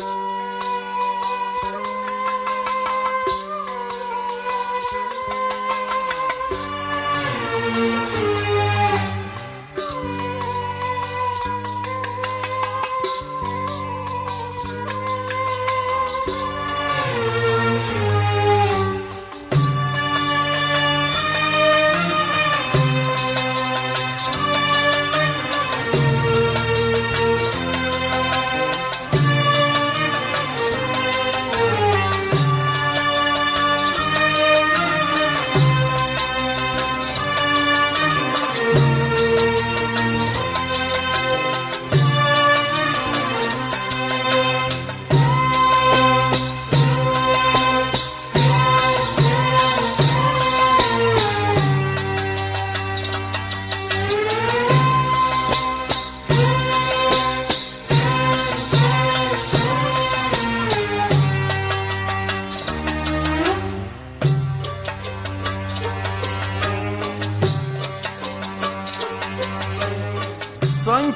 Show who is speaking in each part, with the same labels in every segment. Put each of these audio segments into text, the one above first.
Speaker 1: Thank you.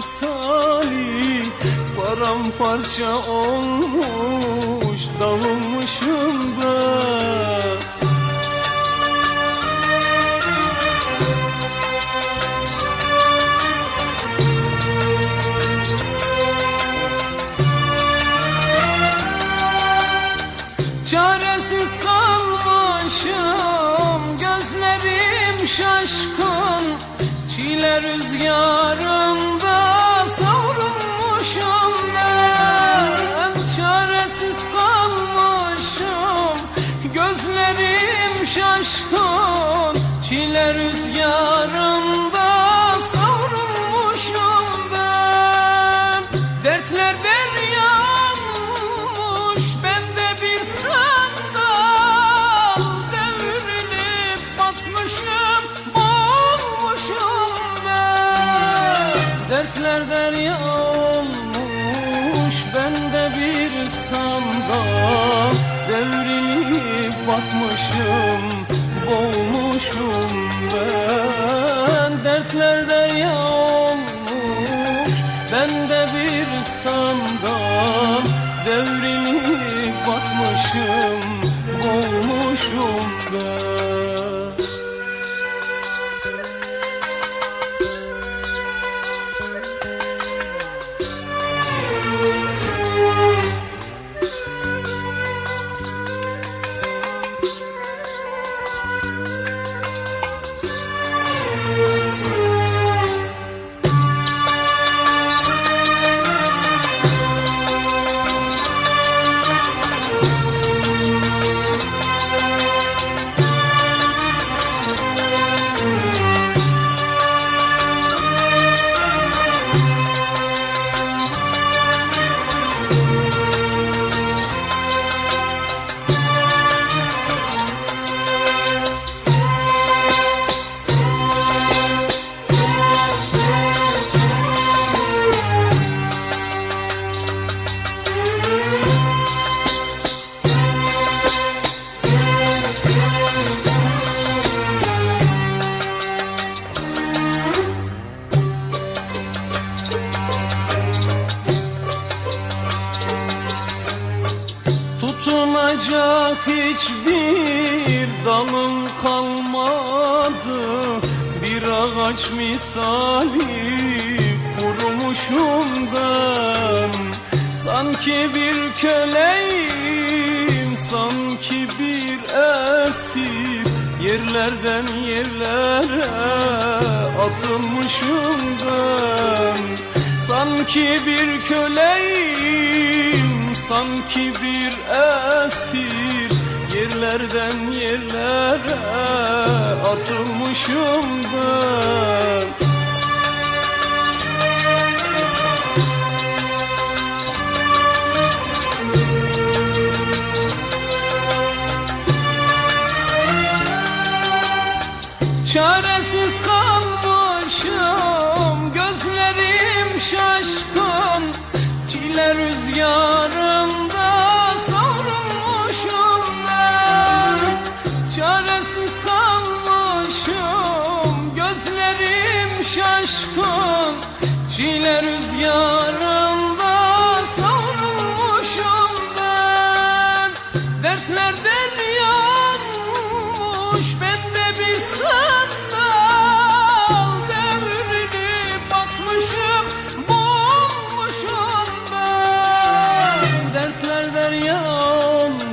Speaker 1: misali Paramparça olmuş dağılmışım ben Çaresiz kalmışım Gözlerim şaşkın Çile rüzgarında Dertler derya olmuş Bende bir sandal Devrilip batmışım Boğulmuşum ben. Dertler Tutunacak hiçbir dalım kalmadı. Bir ağaç misali kurumuşum ben. Sanki bir köleyim, sanki bir esir. Yerlerden yerlere atılmışım ben. Sanki bir köleyim, sanki bir esir. Yerlerden yerlere atılmışım ben. Çaresiz kalmışım Gözlerim şaşkın. Çile rüzgarı şaşkın Çile rüzgarında savrulmuşum ben. Dertlerden yanmış bende bir sandal Devrilip batmışım boğulmuşum ben. Dertlerden yanmış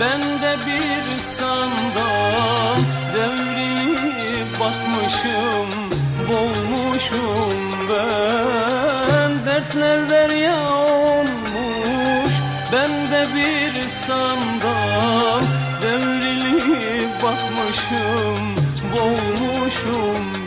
Speaker 1: bende bir sandal Devrilip batmışım boğulmuşum ben. Dertlerden yanmış bende bir sandal. Devrilip batmışım boğulmuşum ben